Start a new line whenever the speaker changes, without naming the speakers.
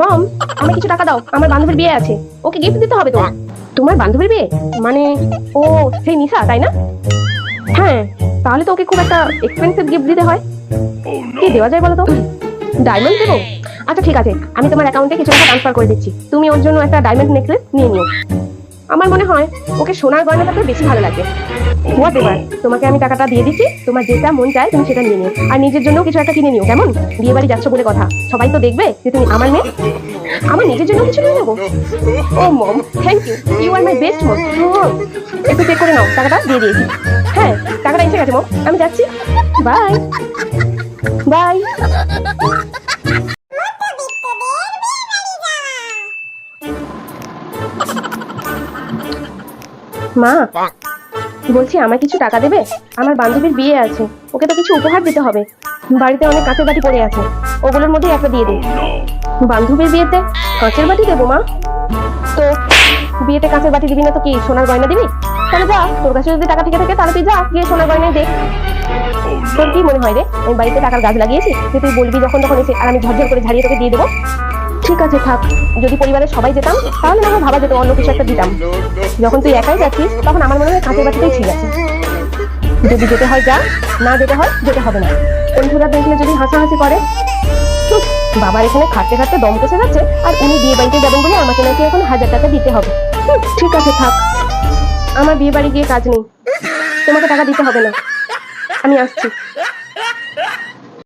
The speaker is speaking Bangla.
মম আমাকে কিছু টাকা দাও, আমার বান্ধবীর বিয়ে আছে। ওকে গিফট দিতে হবে তো তোমার বান্ধবীর বিয়ে? মানে ও সেই নিশা, তাই না? হ্যাঁ তাহলে তো ওকে খুব একটা এক্সপেন্সিভ গিফট দিতে হয়। কি দেওয়া যায় বলো তো ডায়মন্ড দেবো? আচ্ছা ঠিক আছে, আমি তোমার অ্যাকাউন্টে কিছু টাকা ট্রান্সফার করে দিচ্ছি। তুমি ওর জন্য একটা ডায়মন্ড নেকলেস নিয়ে নিও। আমার মনে হয় ওকে সোনার গয়নাটাতে বেশি ভালো লাগবে হোয়াট এভার তোমাকে আমি টাকাটা দিয়ে দিচ্ছি, তোমার যেটা মন চায় তুমি সেটা নিয়ে নিও। আর নিজের জন্য কিছু একটা কিনে নিও, কেমন? বিয়ে বাড়ি যাচ্ছ বলে কথা। সবাই তো দেখবে যে তুমি আমার মেয়ে। আমার নিজের জন্য কিছু নিয়ে নেব? ও mom thank you you are my best mom একটু চেক করে নাও, টাকাটা দিয়ে দিয়েছি। হ্যাঁ টাকাটা এসে গেছে, মম। আমি যাচ্ছি। বাই বাই মা। বলছি আমার কিছু টাকা দেবে? আমার বান্ধবীর বিয়ে আছে। ওকে তো কিছু উপহার দিতে হবে। বাড়িতে অনেক কাঁচের বাটি পড়ে আছে। ওগুলোর মধ্যেই একটা দিয়ে দিই। বান্ধবীর বিয়েতে কাঁচের বাটি দেবো, মা? তো বিয়েতে কাঁচের বাটি দিবি না তো কি, সোনার গয়না দিবি? তাহলে যা, তোর কাছে যদি টাকা থেকে থাকে, তাহলে তুই যা, গিয়ে সোনার গয়নায় দেখ তোর কি মনে হয় রে? আমি বাড়িতে টাকার গাছ লাগিয়েছি তুই বলবি যখন তখন এসে, আর আমি ঝরঝর করে ঝাড়িয়ে তোকে দিয়ে দেবো। ঠিক আছে, থাক। যদি পরিবারের সবাই যেতাম, তাহলে হয় ভাবা যেত অন্য কিছু একটা দিতাম। যখন তুই একাই যাচ্ছিস, তখন আমার মনে হয় কাঁচের বাটিটাই ঠিক আছে যদি যেতে হয় যা, না যেতে হয়, যেতে হবে না। বন্ধুরা, দেখলে যদি হাসাহাসি করে। বাবার এখানে খাটতে খাটতে দম কষে যাচ্ছে, আর উনি বিয়ে বাড়িতে যাবেন বলে আমাকে নাকি এখন হাজার টাকা দিতে হবে। ঠিক আছে, থাক। আমার বিয়ে বাড়ি গিয়ে কাজ নেই। তোমাকে টাকা দিতে হবে না। আমি আসছি।